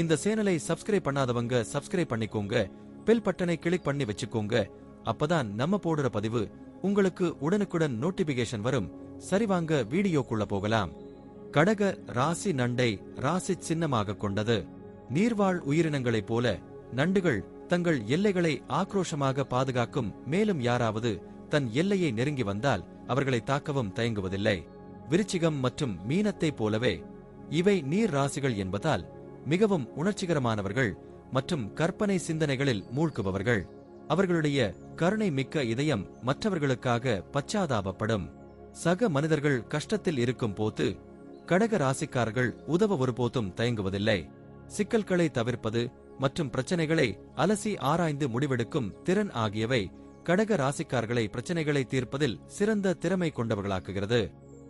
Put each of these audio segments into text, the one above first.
இந்த சேனலை சப்ஸ்கிரைப் பண்ணாதவங்க சப்ஸ்கிரைப் பண்ணிக்கோங்க. பெல் பட்டனை கிளிக் பண்ணி வச்சுக்கோங்க. அப்பதான் நம்ம போடுற பதிவு உங்களுக்கு உடனுக்குடன் நோட்டிபிகேஷன் வரும். சரிவாங்க வீடியோக்குள்ள போகலாம். கடக ராசி நண்டை ராசி சின்னமாக கொண்டது. நீர்வாழ் உயிரினங்களைப் போல நண்டுகள் தங்கள் எல்லைகளை ஆக்ரோஷமாக பாதுகாக்கும் மேலும் யாராவது தன் எல்லையை நெருங்கி வந்தால் அவர்களை தாக்கவும் தயங்குவதில்லை. விருச்சிகம் மற்றும் மீனத்தைப் போலவே இவை நீர் ராசிகள் என்பதால் மிகவும் உணர்ச்சிகரமானவர்கள் மற்றும் கற்பனை சிந்தனைகளில் மூழ்குபவர்கள். அவர்களுடைய கருணை மிக்க இதயம் மற்றவர்களுக்காக பச்சாதாபப்படும். சக மனிதர்கள் கஷ்டத்தில் இருக்கும் போது கடக ராசிக்காரர்கள் உதவ ஒருபோதும் தயங்குவதில்லை. சிக்கல்களை தவிர்ப்பது மற்றும் பிரச்சனைகளை அலசி ஆராய்ந்து முடிவெடுக்கும் திறன் ஆகியவை கடக ராசிக்காரர்களை பிரச்சனைகளை தீர்ப்பதில் சிறந்த திறமை கொண்டவர்களாக்குகிறது.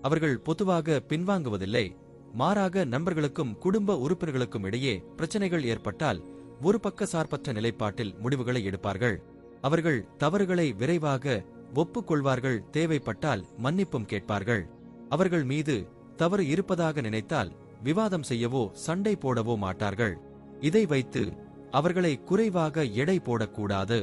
அவர்கள் பொதுவாக பின்வாங்குவதில்லை மாறாக நண்பர்களுக்கும் குடும்ப உறுப்பினர்களுக்கும் இடையே பிரச்சனைகள் ஏற்பட்டால் ஒரு பக்க சார்பற்ற நிலைப்பாட்டில் முடிவுகளை எடுப்பார்கள். அவர்கள் தவறுகளை விரைவாக ஒப்புக்கொள்வார்கள் தேவைப்பட்டால் மன்னிப்பும் கேட்பார்கள். அவர்கள் மீது தவறு இருப்பதாக நினைத்தால் விவாதம் செய்யவோ சண்டை போடவோ மாட்டார்கள். இதை வைத்து அவர்களை குறைவாக எடை போடக்கூடாது.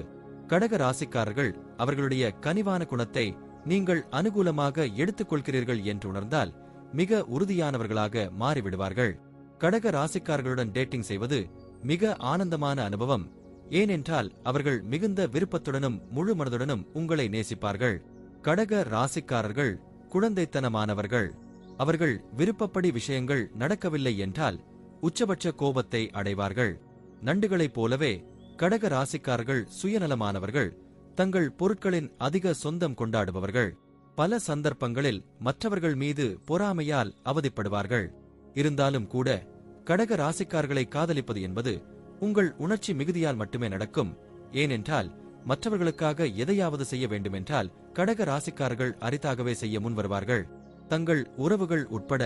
கடக ராசிக்காரர்கள் அவர்களுடைய கனிவான குணத்தை நீங்கள் அனுகூலமாக எடுத்துக்கொள்கிறீர்கள் என்று உணர்ந்தால் மிக உறுதியானவர்களாக மாறிவிடுவார்கள். கடக ராசிக்காரர்களுடன் டேட்டிங் செய்வது மிக ஆனந்தமான அனுபவம். ஏனென்றால் அவர்கள் மிகுந்த விருப்பத்துடனும் முழு மனதுடனும் உங்களை நேசிப்பார்கள். கடக ராசிக்காரர்கள் குழந்தைத்தனமானவர்கள். அவர்கள் விருப்பப்படி விஷயங்கள் நடக்கவில்லை என்றால் உச்சபட்ச கோபத்தை அடைவார்கள். நண்டுகளைப் போலவே கடக ராசிக்காரர்கள் சுயநலமானவர்கள். தங்கள் பொருட்களின் அதிக சொந்தம் கொண்டாடுபவர்கள். பல சந்தர்ப்பங்களில் மற்றவர்கள் மீது பொறாமையால் அவதிப்படுவார்கள். இருந்தாலும் கூட கடக ராசிக்கார்களை காதலிப்பது என்பது உங்கள் உணர்ச்சி மிகுதியால் மட்டுமே நடக்கும். ஏனென்றால் மற்றவர்களுக்காக எதையாவது செய்ய வேண்டுமென்றால் கடக ராசிக்காரர்கள் அரிதாகவே செய்ய முன்வருவார்கள் தங்கள் உறவுகள் உட்பட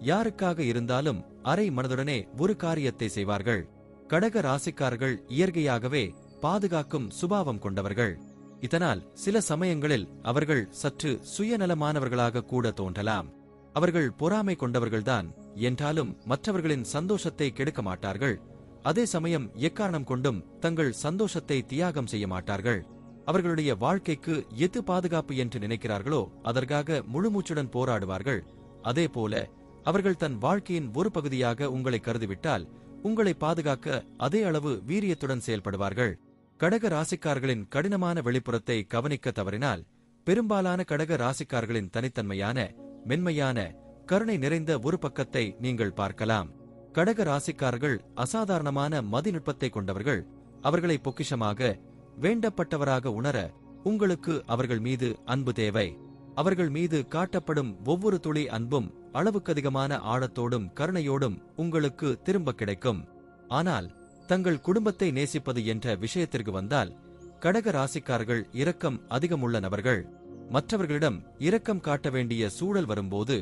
யாருக்காக இருந்தாலும் அரை மனதுடனே ஒரு காரியத்தை செய்வார்கள். கடக ராசிக்காரர்கள் இயற்கையாகவே பாதுகாக்கும் சுபாவம் கொண்டவர்கள். இதனால் சில சமயங்களில் அவர்கள் சற்று சுயநலமானவர்களாக கூட தோன்றலாம். அவர்கள் பொறாமை கொண்டவர்கள்தான் என்றாலும் மற்றவர்களின் சந்தோஷத்தை கெடுக்க மாட்டார்கள். அதே சமயம் எக்காரணம் கொண்டும் தங்கள் சந்தோஷத்தை தியாகம் செய்ய மாட்டார்கள். அவர்களுடைய வாழ்க்கைக்கு எது பாதுகாப்பு என்று நினைக்கிறார்களோ அதற்காக முழுமூச்சுடன் போராடுவார்கள். அதே போல அவர்கள் தன் வாழ்க்கையின் ஒரு பகுதியாக உங்களை கருதிவிட்டால் உங்களை பாதுகாக்க அதே அளவு வீரியத்துடன் செயல்படுவார்கள். கடக ராசிக்கார்களின் கடினமான வெளிப்புறத்தை கவனிக்க தவறினால் பெரும்பாலான கடக ராசிக்காரர்களின் தனித்தன்மையான மென்மையான கருணை நிறைந்த ஒரு பக்கத்தை நீங்கள் பார்க்கலாம். கடக ராசிக்காரர்கள் அசாதாரணமான மதிநுட்பத்தை கொண்டவர்கள் அவர்களை பொக்கிஷமாக வேண்டப்பட்டவராக உணர உங்களுக்கு அவர்கள் மீது அன்பு தேவை. அவர்கள் மீது காட்டப்படும் ஒவ்வொரு துளி அன்பும் அளவுக்கதிகமான ஆழத்தோடும் கருணையோடும் உங்களுக்கு திரும்ப கிடைக்கும். ஆனால் தங்கள் குடும்பத்தை நேசிப்பது என்ற விஷயத்திற்கு வந்தால் கடக ராசிக்காரர்கள் இரக்கம் அதிகமுள்ள நபர்கள். மற்றவர்களிடம் இரக்கம் காட்ட வேண்டிய சூழல் வரும்போது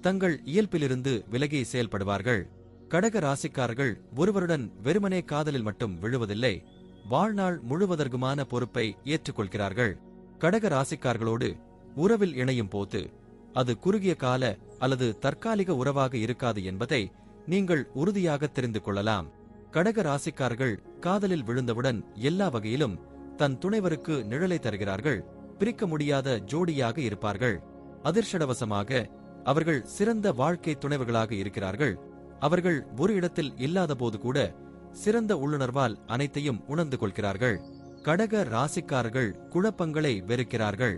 தங்கள் இயல்பிலிருந்து விலகி செயல்படுவார்கள். கடக ராசிக்காரர்கள் ஒருவருடன் வெறுமனே காதலில் மட்டும் விழுவதில்லை வாழ்நாள் முழுவதற்குமான பொறுப்பை ஏற்றுக்கொள்கிறார்கள். கடக ராசிக்கார்களோடு உறவில் இணையும் போது அது குறுகிய கால அல்லது தற்காலிக உறவாக இருக்காது என்பதை நீங்கள் உறுதியாக தெரிந்து கொள்ளலாம். கடக ராசிக்காரர்கள் காதலில் விழுந்தவுடன் எல்லா வகையிலும் தன் துணைவருக்கு நிழலை தருகிறார்கள் பிரிக்க முடியாத ஜோடியாக இருப்பார்கள். அதிர்ஷ்டவசமாக அவர்கள் சிறந்த வாழ்க்கை துணைவர்களாக இருக்கிறார்கள். அவர்கள் ஒரு இடத்தில் இல்லாதபோது கூட சிறந்த உள்ளுணர்வால் அனைத்தையும் உணர்ந்து கொள்கிறார்கள். கடக ராசிக்காரர்கள் குழப்பங்களை வெறுக்கிறார்கள்.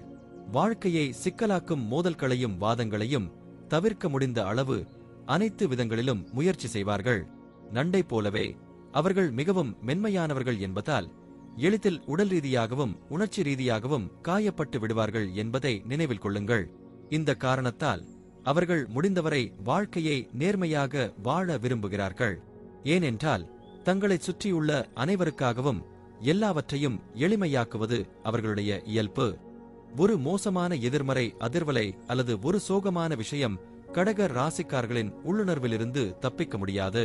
வாழ்க்கையை சிக்கலாக்கும் மோதல்களையும் வாதங்களையும் தவிர்க்க முடிந்த அளவு அனைத்து விதங்களிலும் முயற்சி செய்வார்கள். நண்டை போலவே அவர்கள் மிகவும் மென்மையானவர்கள் என்பதால் எளிதில் உடல் ரீதியாகவும் உணர்ச்சி ரீதியாகவும் காயப்பட்டு விடுவார்கள் என்பதை நினைவில் கொள்ளுங்கள். இந்த காரணத்தால் அவர்கள் முடிந்தவரை வாழ்க்கையை நேர்மையாக வாழ விரும்புகிறார்கள். ஏனென்றால் தங்களைச் சுற்றியுள்ள அனைவருக்காகவும் எல்லாவற்றையும் எளிமையாக்குவது அவர்களுடைய இயல்பு. ஒரு மோசமான எதிர்மறை அதிர்வலை அல்லது ஒரு சோகமான விஷயம் கடக ராசிக்காரர்களின் உள்ளுணர்விலிருந்து தப்பிக்க முடியாது.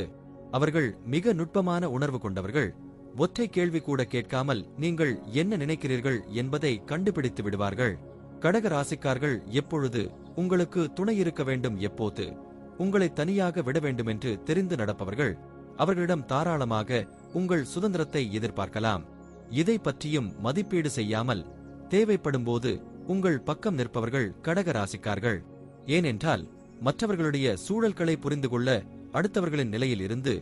அவர்கள் மிக நுட்பமான உணர்வு கொண்டவர்கள். ஒற்றை கேள்வி கூட கேட்காமல் நீங்கள் என்ன நினைக்கிறீர்கள் என்பதை கண்டுபிடித்து விடுவார்கள். கடக ராசிக்கார்கள் எப்பொழுது உங்களுக்கு துணை இருக்க வேண்டும் எப்போது? உங்களை தனியாக விட வேண்டும் என்று தெரிந்து நடப்பவர்கள். அவர்களிடம் தாராளமாக உங்கள் சுதந்திரத்தை எதிர்பார்க்கலாம். இதை பற்றியும் மதிப்பீடு செய்யாமல் தேவைப்படும்போது உங்கள் பக்கம் நிற்பவர்கள் கடக ராசிக்கார்கள். ஏனென்றால் மற்றவர்களுடைய சூழல்களை புரிந்து கொள்ள அடுத்தவர்களின் நிலையில் இருந்து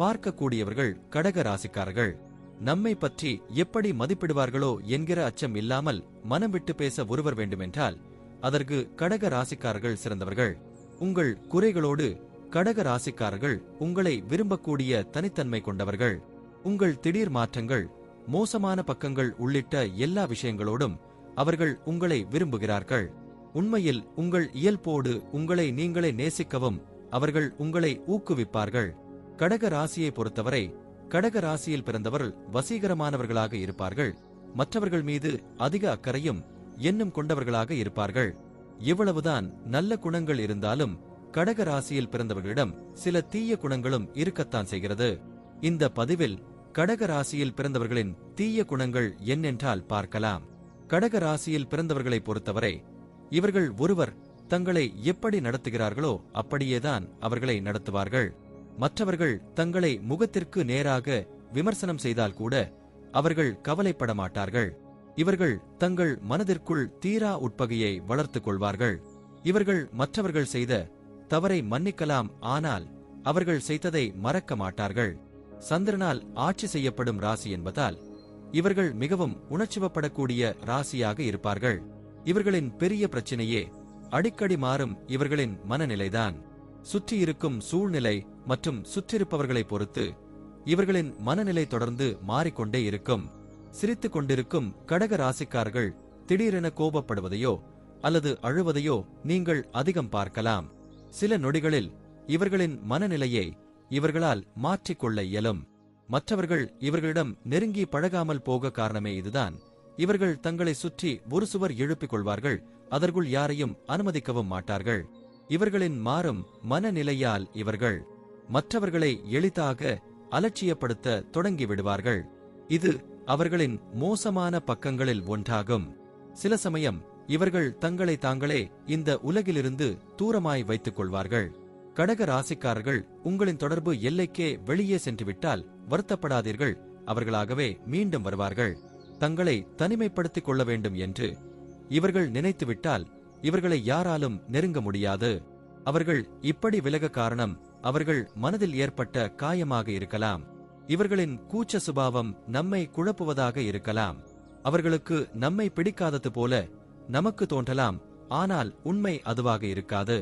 பார்க்கக்கூடியவர்கள் கடக ராசிக்காரர்கள் நம்மை பற்றி எப்படி மதிப்பிடுவார்களோ என்கிற அச்சம் இல்லாமல் மனம் விட்டு பேச ஒருவர் வேண்டுமென்றால் அதற்கு கடக ராசிக்காரர்கள் சிறந்தவர்கள். உங்கள் குறைகளோடு கடக ராசிக்காரர்கள் உங்களை விரும்பக்கூடிய தனித்தன்மை கொண்டவர்கள். உங்கள் திடீர் மாற்றங்கள் மோசமான பக்கங்கள் உள்ளிட்ட எல்லா விஷயங்களோடும் அவர்கள் உங்களை விரும்புகிறார்கள். உண்மையில் உங்கள் இயல்போடு உங்களை நீங்களே நேசிக்கவும் அவர்கள் உங்களை ஊக்குவிப்பார்கள். கடக ராசியை பொறுத்தவரை கடக ராசியில் பிறந்தவர்கள் வசீகரமானவர்களாக இருப்பார்கள். மற்றவர்கள் மீது அதிக அக்கறையும் எண்ணம் கொண்டவர்களாக இருப்பார்கள். இவ்வளவுதான் நல்ல குணங்கள் இருந்தாலும் கடக ராசியில் பிறந்தவர்களிடம் சில தீய குணங்களும் இருக்கத்தான் செய்கிறது. இந்த பதிவில் கடக ராசியில் பிறந்தவர்களின் தீய குணங்கள் என்னென்றால் பார்க்கலாம். கடக ராசியில் பிறந்தவர்களை பொறுத்தவரை இவர்கள் ஒருவர் தங்களை எப்படி நடத்துகிறார்களோ அப்படியேதான் அவர்களை நடத்துவார்கள். மற்றவர்கள் தங்களை முகத்திற்கு நேராக விமர்சனம் செய்தால் கூட அவர்கள் கவலைப்பட மாட்டார்கள் இவர்கள் தங்கள் மனதிற்குள் தீரா உட்பகையை வளர்த்துக் கொள்வார்கள். இவர்கள் மற்றவர்கள் செய்த தவறை மன்னிக்கலாம் ஆனால் அவர்கள் செய்ததை மறக்க மாட்டார்கள். சந்திரனால் ஆட்சி செய்யப்படும் ராசி என்பதால் இவர்கள் மிகவும் உணர்ச்சிவப்படக்கூடிய ராசியாக இருப்பார்கள். இவர்களின் பெரிய பிரச்சனையே அடிக்கடி மாறும் இவர்களின் மனநிலைதான். சுற்றி இருக்கும் சூழ்நிலை மற்றும் சுற்றிருப்பவர்களை பொறுத்து இவர்களின் மனநிலை தொடர்ந்து மாறிக்கொண்டே இருக்கும். சிரித்துக் கொண்டிருக்கும் கடக ராசிக்காரர்கள் திடீரென கோபப்படுவதையோ அல்லது அழுவதையோ நீங்கள் அதிகம் பார்க்கலாம். சில நொடிகளில் இவர்களின் மனநிலையை இவர்களால் மாற்றிக்கொள்ள இயலும். மற்றவர்கள் இவர்களிடம் நெருங்கி பழகாமல் போக காரணமே இதுதான். இவர்கள் தங்களை சுற்றி ஒரு சுவர் எழுப்பிக் கொள்வார்கள். அதற்குள் யாரையும் அனுமதிக்கவும் மாட்டார்கள். இவர்களின் மாறும் மனநிலையால் இவர்கள் மற்றவர்களை எளிதாக அலட்சியப்படுத்த தொடங்கி விடுவார்கள் இது அவர்களின் மோசமான பக்கங்களில் ஒன்றாகும். சில சமயம் இவர்கள் தங்களை தாங்களே இந்த உலகிலிருந்து தூரமாய் வைத்துக் கொள்வார்கள். கடக ராசிக்காரர்கள் உங்களின் தொடர்பு எல்லைக்கே வெளியே சென்றுவிட்டால் வருத்தப்படாதீர்கள். அவர்களாகவே மீண்டும் வருவார்கள். தங்களை தனிமைப்படுத்திக் கொள்ள வேண்டும் என்று இவர்கள் நினைத்துவிட்டால் இவர்களை யாராலும் நெருங்க முடியாது. அவர்கள் இப்படி விலக காரணம் அவர்கள் மனதில் ஏற்பட்ட காயமாக இருக்கலாம். இவர்களின் கூச்ச சுபாவம் நம்மை குழப்புவதாக இருக்கலாம். அவர்களுக்கு நம்மை பிடிக்காதது போல நமக்கு தோன்றலாம் ஆனால் உண்மை அதுவாக இருக்காது.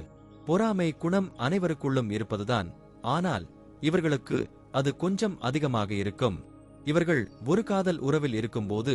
பொறாமை குணம் அனைவருக்குள்ளும் இருப்பதுதான் ஆனால் இவர்களுக்கு அது கொஞ்சம் அதிகமாக இருக்கும். இவர்கள் ஒரு காதல் உறவில் இருக்கும்போது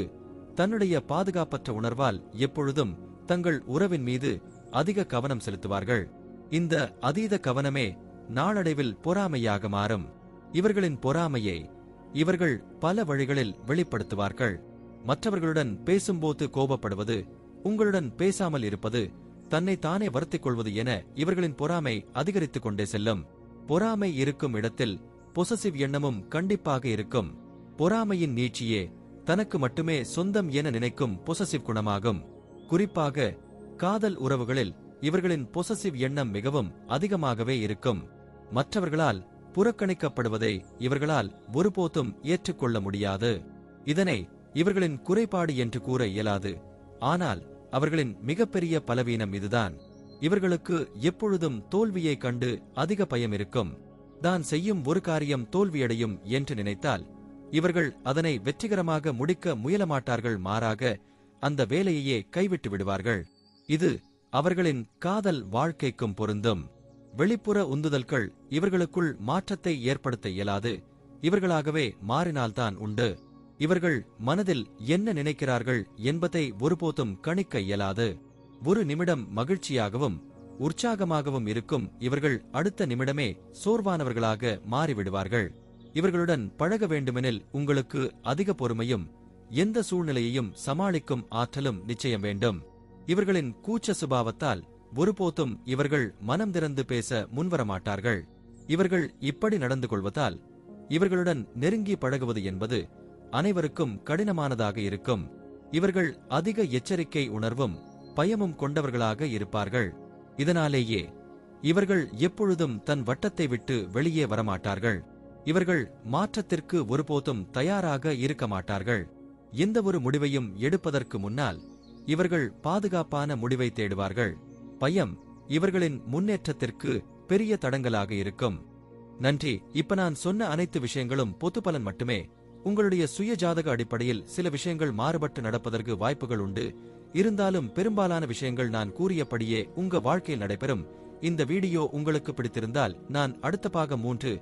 தன்னுடைய பாதுகாப்பற்ற உணர்வால் எப்பொழுதும் தங்கள் உறவின் மீது அதிக கவனம் செலுத்துவார்கள். இந்த அதீத கவனமே நாளடைவில் பொறாமையாக மாறும். இவர்களின் பொறாமையை இவர்கள் பல வழிகளில் வெளிப்படுத்துவார்கள். மற்றவர்களுடன் பேசும்போது கோபப்படுவது உங்களுடன் பேசாமல் இருப்பது தன்னை தானே வருத்திக் கொள்வது என இவர்களின் பொறாமை அதிகரித்துக் கொண்டே செல்லும். பொறாமை இருக்கும் இடத்தில் பொசசிவ் எண்ணமும் கண்டிப்பாக இருக்கும். பொறாமையின் நீட்சியே தனக்கு மட்டுமே சொந்தம் என நினைக்கும் பொசசிவ் குணமாகும். குறிப்பாக காதல் உறவுகளில் இவர்களின் பொசசிவ் எண்ணம் மிகவும் அதிகமாகவே இருக்கும். மற்றவர்களால் புறக்கணிக்கப்படுவதை இவர்களால் ஒருபோதும் ஏற்றுக்கொள்ள முடியாது. இதனை இவர்களின் குறைபாடு என்று கூற இயலாது. ஆனால் அவர்களின் மிகப்பெரிய பலவீனம் இதுதான். இவர்களுக்கு எப்பொழுதும் தோல்வியைக் கண்டு அதிக பயம் இருக்கும். தான் செய்யும் ஒரு காரியம் தோல்வியடையும் என்று நினைத்தால் இவர்கள் அதனை வெற்றிகரமாக முடிக்க முயலமாட்டார்கள் மாறாக அந்த வேலையையே கைவிட்டு விடுவார்கள். இது அவர்களின் காதல் வாழ்க்கைக்கும் பொருந்தும். வெளிப்புற உந்துதல்கள் இவர்களுக்குள் மாற்றத்தை ஏற்படுத்த இயலாது. இவர்களாகவே மாறினால்தான் உண்டு. இவர்கள் மனதில் என்ன நினைக்கிறார்கள் என்பதை ஒருபோதும் கணிக்க இயலாது. ஒரு நிமிடம் மகிழ்ச்சியாகவும் உற்சாகமாகவும் இருக்கும் இவர்கள் அடுத்த நிமிடமே சோர்வானவர்களாக மாறிவிடுவார்கள். இவர்களுடன் பழக வேண்டுமெனில் உங்களுக்கு அதிக பொறுமையும் எந்த சூழ்நிலையையும் சமாளிக்கும் ஆற்றலும் நிச்சயம் வேண்டும். இவர்களின் கூச்ச சுபாவத்தால் ஒருபோதும் இவர்கள் மனம் திறந்து பேச முன்வரமாட்டார்கள். இவர்கள் இப்படி நடந்து கொள்வதால் இவர்களுடன் நெருங்கி பழகுவது என்பது அனைவருக்கும் கடினமானதாக இருக்கும். இவர்கள் அதிக எச்சரிக்கை உணர்வும் பயமும் கொண்டவர்களாக இருப்பார்கள். இதனாலேயே இவர்கள் எப்பொழுதும் தன் வட்டத்தை விட்டு வெளியே வரமாட்டார்கள். இவர்கள் மாற்றத்திற்கு ஒருபோதும் தயாராக இருக்க மாட்டார்கள். எந்த ஒரு முடிவையும் எடுப்பதற்கு முன்னால் இவர்கள் பாதுகாப்பான முடிவை தேடுவார்கள். பயம் இவர்களின் முன்னேற்றத்திற்கு பெரிய தடங்கலாக இருக்கும். நன்றி. இப்ப நான் சொன்ன அனைத்து விஷயங்களும் பொது பலன் மட்டுமே. உங்களுடைய சுய ஜாதக அடிப்படையில் சில விஷயங்கள் மாறுபட்டு நடப்பதற்கு வாய்ப்புகள் உண்டு. இருந்தாலும் பெரும்பாலான விஷயங்கள் நான் கூறியபடியே உங்க வாழ்க்கையில் நடைபெறும். இந்த வீடியோ உங்களுக்கு பிடித்திருந்தால் நான் அடுத்த பாகம் மூன்று